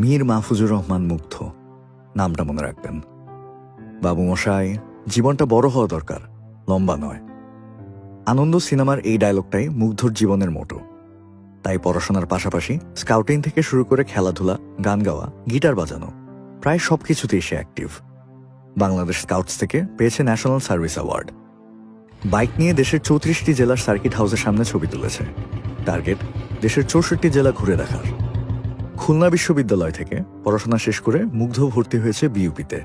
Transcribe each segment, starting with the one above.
মীর মাহফুজুর রহমান মুগ্ধ। নামটা মনে রাখবেন। বাবু মশাই, জীবনটা বড় হওয়া দরকার, লম্বা নয়। আনন্দ সিনেমার এই ডায়লগটাই মুগ্ধর জীবনের মোটো। তাই পড়াশোনার পাশাপাশি স্কাউটিং থেকে শুরু করে খেলাধুলা, গান গাওয়া, গিটার বাজানো, প্রায় সবকিছুতেই সে অ্যাক্টিভ। বাংলাদেশ স্কাউটস থেকে পেয়েছে ন্যাশনাল সার্ভিস অ্যাওয়ার্ড। বাইক নিয়ে দেশের চৌত্রিশটি জেলার সার্কিট হাউসের সামনে ছবি তুলেছে। টার্গেট, দেশের চৌষট্টি জেলা ঘুরে দেখার। খুলনা বিশ্ববিদ্যালয় থেকে পড়াশোনা শেষ করে মুগ্ধ ভর্তি হয়েছে বিইউপিতে।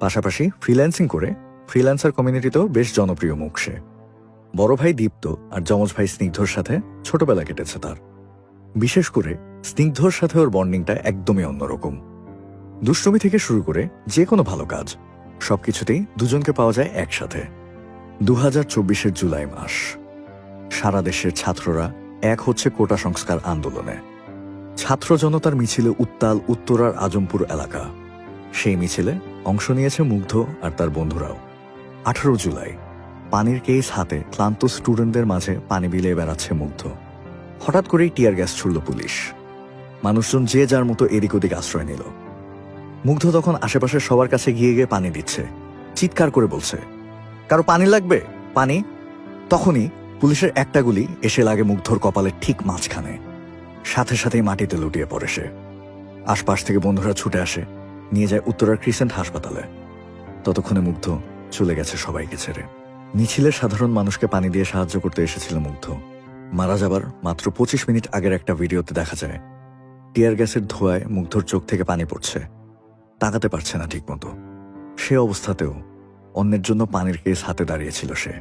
পাশাপাশি ফ্রিল্যান্সিং করে ফ্রিল্যান্সার কমিউনিটিতেও বেশ জনপ্রিয় মুখ সে। বড় ভাই দীপ্ত আর যমজ ভাই স্নিগ্ধর সাথে ছোটবেলা কেটেছে তার। বিশেষ করে স্নিগ্ধর সাথে ওর বন্ডিংটা একদমই অন্যরকম। দুষ্টমি থেকে শুরু করে যে কোনো ভালো কাজ, সবকিছুতেই দুজনকে পাওয়া যায় একসাথে। দু হাজার জুলাই মাস। সারা দেশের ছাত্ররা এক হচ্ছে কোটা সংস্কার আন্দোলনে। ছাত্র জনতার মিছিলে উত্তাল উত্তরার আজমপুর এলাকা। সেই মিছিলে অংশ নিয়েছে মুগ্ধ আর তার বন্ধুরাও। আঠারো জুলাই, পানির কেস হাতে ক্লান্ত স্টুডেন্টদের মাঝে পানি বিলিয়ে বেড়াচ্ছে মুগ্ধ। হঠাৎ করেই টিয়ার গ্যাস ছুড়ল পুলিশ। মানুষজন যে যার মতো এদিক ওদিক আশ্রয় নিল। মুগ্ধ তখন আশেপাশের সবার কাছে গিয়ে গিয়ে পানি দিচ্ছে। চিৎকার করে বলছে, কারও পানি লাগবে? পানি? তখনই পুলিশের একটা গুলি এসে লাগে মুগ্ধর কপালের ঠিক মাঝখানে। সাথে সাথেই মাটিতে লুটিয়ে পড়ে সে। আশপাশ থেকে বন্ধুরা ছুটে আসে, নিয়ে যায় উত্তরার ক্রিসেন্ট হাসপাতালে। ততক্ষণে মুগ্ধ চলে গেছে সবাইকে ছেড়ে। মিছিলের সাধারণ মানুষকে পানি দিয়ে সাহায্য করতে এসেছিল মুগ্ধ। মারা যাবার মাত্র পঁচিশ মিনিট আগের একটা ভিডিওতে দেখা যায়। টিয়ার গ্যাসের ধোঁয়ায় মুগ্ধর চোখ থেকে পানি পড়ছে। তাকাতে পারছে না ঠিকমতো। সে অবস্থাতেও অন্যের জন্য পানির কেস হাতে দাঁড়িয়েছিল সে।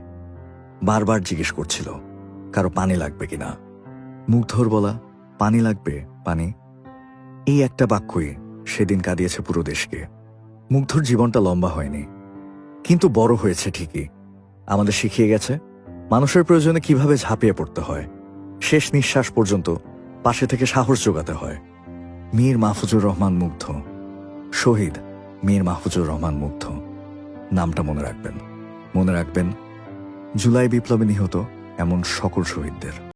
বারবার জিজ্ঞেস করছিল, কারও পানি লাগবে কিনা? মুগ্ধর বলা পানি লাগবে, পানি। এই একটা বাক্যই সেদিন কাঁদিয়েছে পুরো দেশকে। মুগ্ধর জীবনটা লম্বা হয়নি, কিন্তু বড় হয়েছে ঠিকই। আমাদের শিখিয়ে গেছে, মানুষের প্রয়োজনে কীভাবে ঝাঁপিয়ে পড়তে হয়। শেষ নিঃশ্বাস পর্যন্ত পাশে থেকে সাহস যোগাতে হয়। মীর মাহফুজুর রহমান মুগ্ধ। শহীদ মীর মাহফুজুর রহমান মুগ্ধ। নামটা মনে রাখবেন। মনে রাখবেন, জুলাই বিপ্লবে নিহত এমন সকল শহীদদের।